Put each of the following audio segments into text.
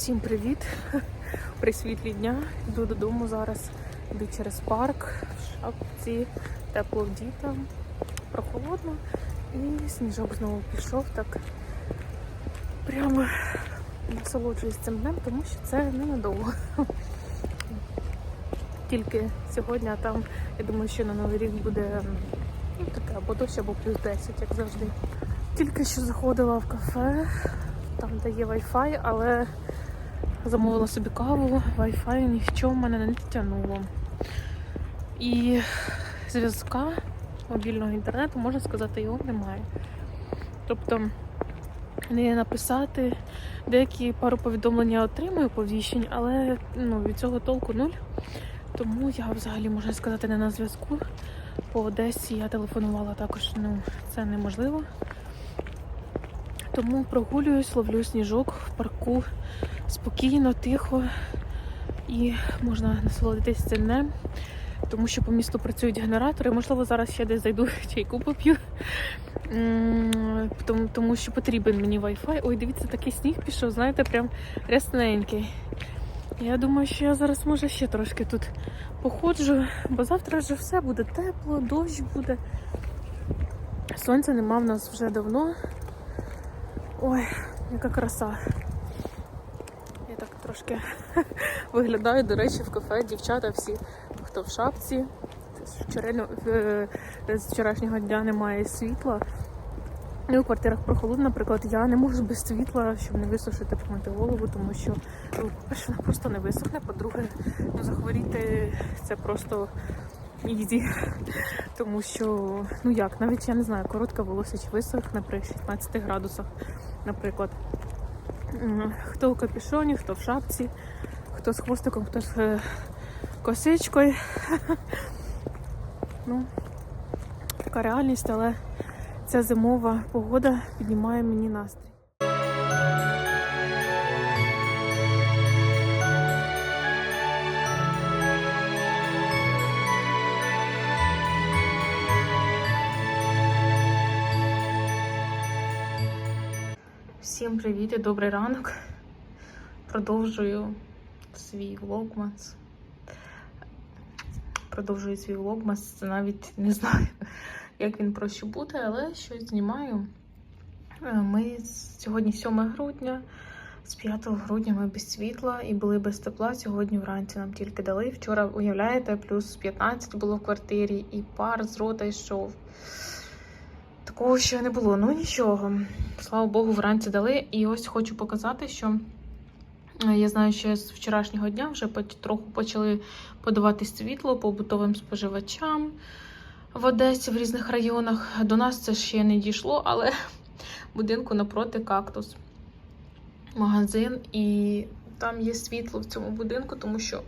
Всім привіт! При світлі дня. Йду додому зараз. Йду через парк, в шапці, тепло дітям, прохолодно. І сніжок знову пішов так. Прямо насолоджуюсь цим днем, тому що це ненадовго. Тільки сьогодні, а там, я думаю, що на Новий рік буде ну, таке або дощ, або плюс 10, як завжди. Тільки що заходила в кафе, там де є Wi-Fi, але замовила собі каву, Wi-Fi ні в мене не тягнуло. І зв'язка мобільного інтернету, можна сказати, його немає. Тобто не написати, деякі пару повідомлень я отримую повіщень, але ну, від цього толку нуль. Тому я взагалі можна сказати не на зв'язку. По Одесі я телефонувала також, ну це неможливо. Тому прогулююсь, ловлю сніжок в парку спокійно, тихо і можна насолодитись цим днем, тому що по місту працюють генератори. Можливо, зараз ще десь зайду чайку поп'ю, тому, що потрібен мені Wi-Fi. Ой, дивіться, такий сніг пішов, знаєте, прям рясненький. Я думаю, що я зараз може ще трошки тут походжу, бо завтра вже все буде тепло, дощ буде. Сонця нема в нас вже давно. Ой, яка краса. Я так трошки виглядаю, до речі, в кафе дівчата всі, хто в шапці. З З вчорашнього дня немає світла. І у квартирах прохолодно, наприклад, я не можу без світла, щоб не висушити помити голову, тому що ну, по-перше, вона просто не висохне. По-друге, ну, захворіти це просто ізі. Тому що, ну як, навіть я не знаю, коротке волосся чи висохне при 16 градусах, наприклад. Хто в капюшоні, хто в шапці, хто з хвостиком, хто з е, косичкою. Ну, така реальність, але ця зимова погода піднімає мені настрій. Всім привіт і добрий ранок. Продовжую свій влогмас. Продовжую свій влогмас. Навіть не знаю, як він про що буде, але щось знімаю. Е, Ми сьогодні 7 грудня. З 5 грудня ми без світла і були без тепла. Сьогодні вранці нам тільки дали. Вчора, уявляєте, плюс 15 було в квартирі, і пар з рота йшов. Такого ще не було. Ну нічого. Слава Богу, вранці дали. І ось хочу показати, що е, я знаю, що з вчорашнього дня вже трохи почали подавати світло побутовим споживачам в Одесі в різних районах. До нас це ще не дійшло, але будинку напроти кактус. Магазин, і там є світло в цьому будинку, тому що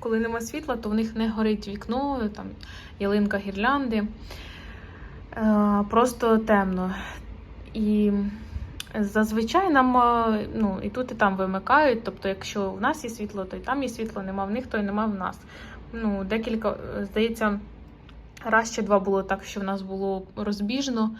коли нема світла, то в них не горить вікно, там ялинка гірлянди. Е, Просто темно. І зазвичай нам е, ну, і тут, і там вимикають. Тобто, якщо в нас є світло, то й там є світло, нема в них, то й нема в нас. Ну, декілька, здається, раз чи два було так, що в нас було розбіжно.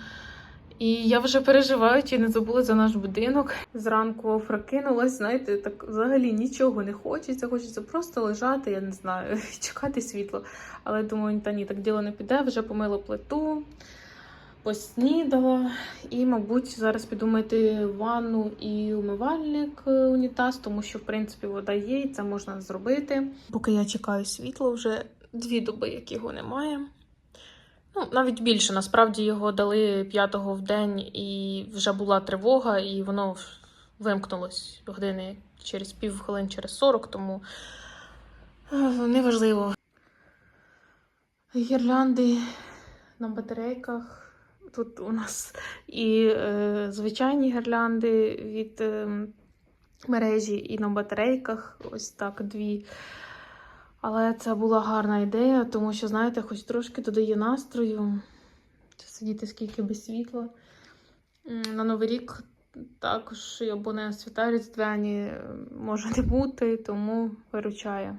І я вже переживаю, чи не забула за наш будинок. Зранку прокинулась, знаєте, так взагалі нічого не хочеться. Хочеться просто лежати, я не знаю, чекати світло. Але думаю, та ні, так діло не піде. Вже помила плиту, поснідала. І, мабуть, зараз піду мити ванну і умивальник е, унітаз, тому що, в принципі, вода є, і це можна зробити. Поки я чекаю світло, вже дві доби, як його немає. Ну, навіть більше. Насправді його дали п'ятого в день, і вже була тривога, і воно вимкнулось години через пів хвилин, через 40, тому е, неважливо. Гірлянди на батарейках. Тут у нас і е, звичайні гірлянди від е, мережі, і на батарейках. Ось так дві. Але це була гарна ідея, тому що, знаєте, хоч трошки додає настрою. Сидіти скільки без світла. На Новий рік також або на свята різдвяні може не бути, тому виручає.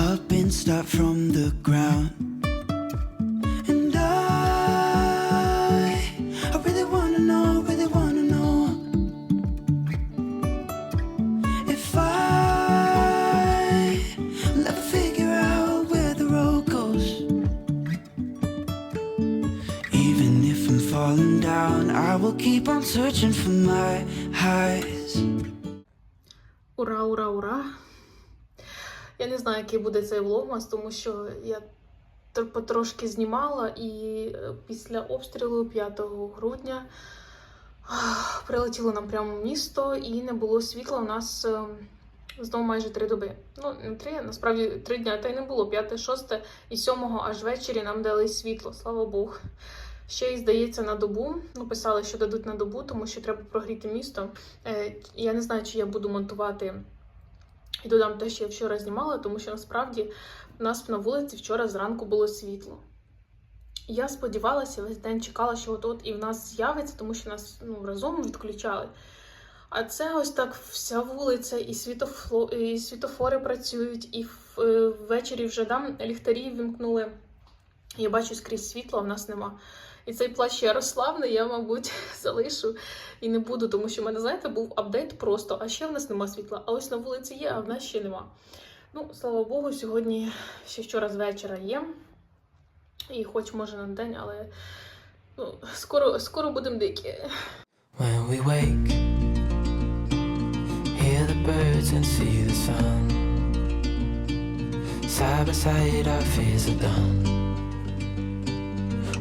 up and start from the ground. And I, I really wanna know, really wanna know if I will ever figure out where the road goes. Even if I'm falling down, I will keep on searching for my highs. Ура, ура, ура! Я не знаю, який буде цей влогмас, тому що я потрошки знімала і е, після обстрілу 5 грудня прилетіло нам прямо в місто і не було світла. У нас е, знову майже три доби. Ну, не три, насправді три дня, та й не було. П'яте, шосте і сьомого аж ввечері нам дали світло, слава Богу. Ще й здається на добу. Ну, писали, що дадуть на добу, тому що треба прогріти місто. Е, я не знаю, чи я буду монтувати і додам те, що я вчора знімала, тому що насправді у нас на вулиці вчора зранку було світло. Я сподівалася, весь день чекала, що от-от і в нас з'явиться, тому що нас ну, разом відключали. А це ось так вся вулиця, і, світофло, і світофори працюють, і е, ввечері вже там ліхтарі вімкнули. Я бачу скрізь світло, а в нас нема. І цей плащ Ярославний я, мабуть, залишу і не буду, тому що в мене, знаєте, був апдейт просто, а ще в нас нема світла. А ось на вулиці є, а в нас ще нема. Ну, слава Богу, сьогодні ще вчора з вечора є. І хоч може на день, але ну, скоро, скоро будемо дикі. When we wake, hear the birds and see the sun. Side by side, our fears are done.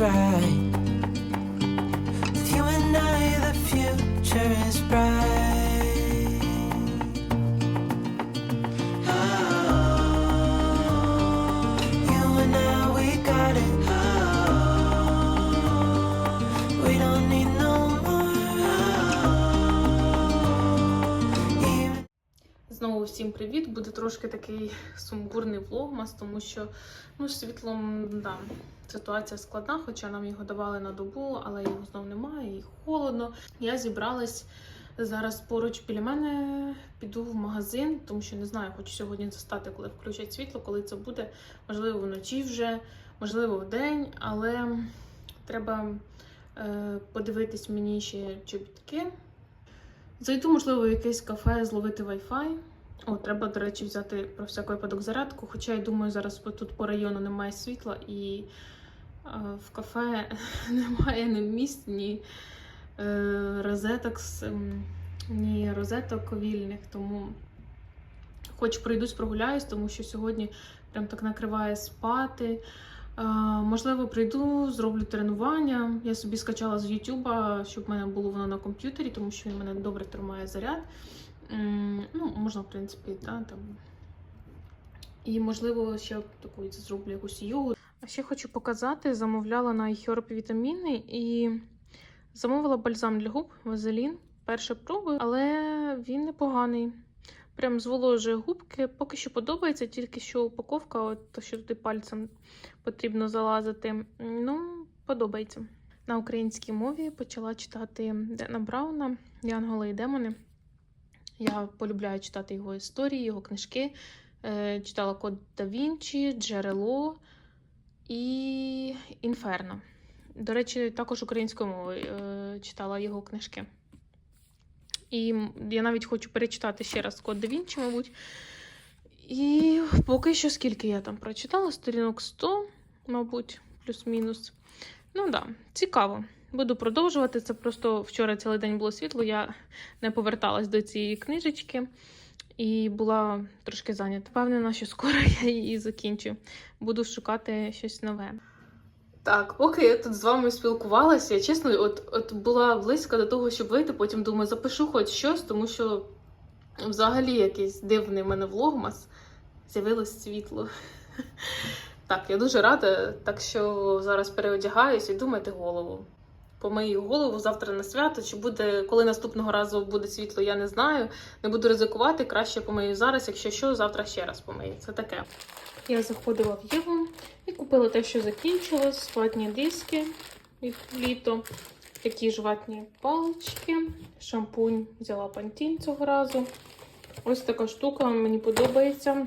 We don't need no more. Even Знову всім привіт! Буде трошки такий сумбурний влогмас, тому що ну, світлом да, ситуація складна, хоча нам його давали на добу, але його знов немає, і холодно. Я зібралась Зараз поруч біля мене піду в магазин, тому що не знаю, хочу сьогодні застати, коли включать світло, коли це буде. Можливо, вночі вже, можливо, вдень, але треба е, подивитись мені ще чобітки. Зайду, можливо, в якесь кафе, зловити Wi-Fi. О, треба, до речі, взяти про всяк випадок зарядку. Хоча я думаю, зараз тут по району немає світла і в кафе немає ні місць, ні е, розеток, ем, ні розеток вільних. Тому хоч пройдусь, прогуляюсь, тому що сьогодні прям так накриває спати. Можливо, прийду, зроблю тренування. Я собі скачала з Ютуба, щоб в мене було воно на комп'ютері, тому що він мене добре тримає заряд. Ну, можна, в принципі, та, там. І, можливо, ще таку зроблю якусь йогу. А ще хочу показати: замовляла на iHerb вітаміни і замовила бальзам для губ Вазелін. Перше пробую, але він непоганий. Прям зволожує губки. Поки що подобається, тільки що упаковка, от то, що туди пальцем потрібно залазити. Ну, подобається. На українській мові почала читати Дена Брауна Янголи і демони. Я полюбляю читати його історії, його книжки. Е, читала Код да Вінчі, Джерело і Інферно. До речі, також українською мовою е, читала його книжки. І я навіть хочу перечитати ще раз Код да Вінчі, мабуть. І поки що скільки я там прочитала? Сторінок 100, мабуть, плюс-мінус. Ну так, да, цікаво. Буду продовжувати. Це просто вчора цілий день було світло. Я не поверталась до цієї книжечки і була трошки зайнята. Впевнена, що скоро я її закінчу. Буду шукати щось нове. Так, поки я тут з вами спілкувалася, я чесно, от, от була близько до того, щоб вийти, потім думаю, запишу хоч щось, тому що взагалі якийсь дивний в мене влогмас. З'явилось світло. Так, я дуже рада, так що зараз переодягаюсь і думайте голову. Помию голову завтра на свято. Чи буде, коли наступного разу буде світло, я не знаю. Не буду ризикувати, краще помию зараз, якщо що, завтра ще раз помию. Це таке. Я заходила в Єву і купила те, що закінчилось, ватні диски від літо, такі ж ватні палички, шампунь взяла пантін цього разу. Ось така штука мені подобається,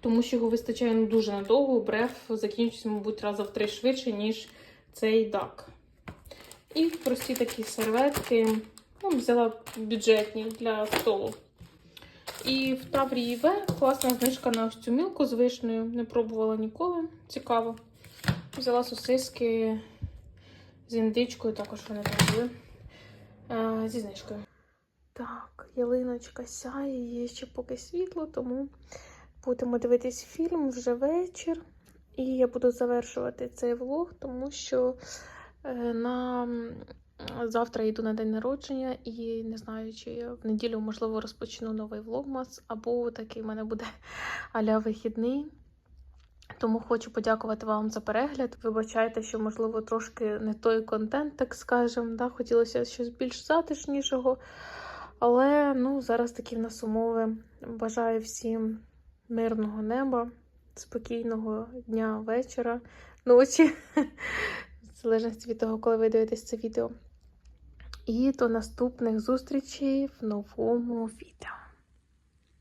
тому що його вистачає ну, дуже надовго. Бреф закінчується, мабуть, раза в три швидше, ніж цей дак. І прості такі серветки. Ну, взяла бюджетні для столу. І в Таврії В класна знижка на ось цю мілку з вишнею. Не пробувала ніколи. Цікаво. Взяла сосиски з індичкою, також вони там були. Е, зі знижкою. Так, ялиночка сяє, є ще поки світло, тому будемо дивитись фільм вже вечір. І я буду завершувати цей влог, тому що на завтра йду на день народження і не знаю, чи я в неділю, можливо, розпочну новий влогмас, або такий в мене буде аля вихідний. Тому хочу подякувати вам за перегляд. Вибачайте, що, можливо, трошки не той контент, так скажемо. Да? Хотілося щось більш затишнішого. Але ну, зараз такі в нас умови. Бажаю всім мирного неба, спокійного дня, вечора, ночі, залежності від того, коли ви дивитесь це відео. І до наступних зустрічей в новому відео.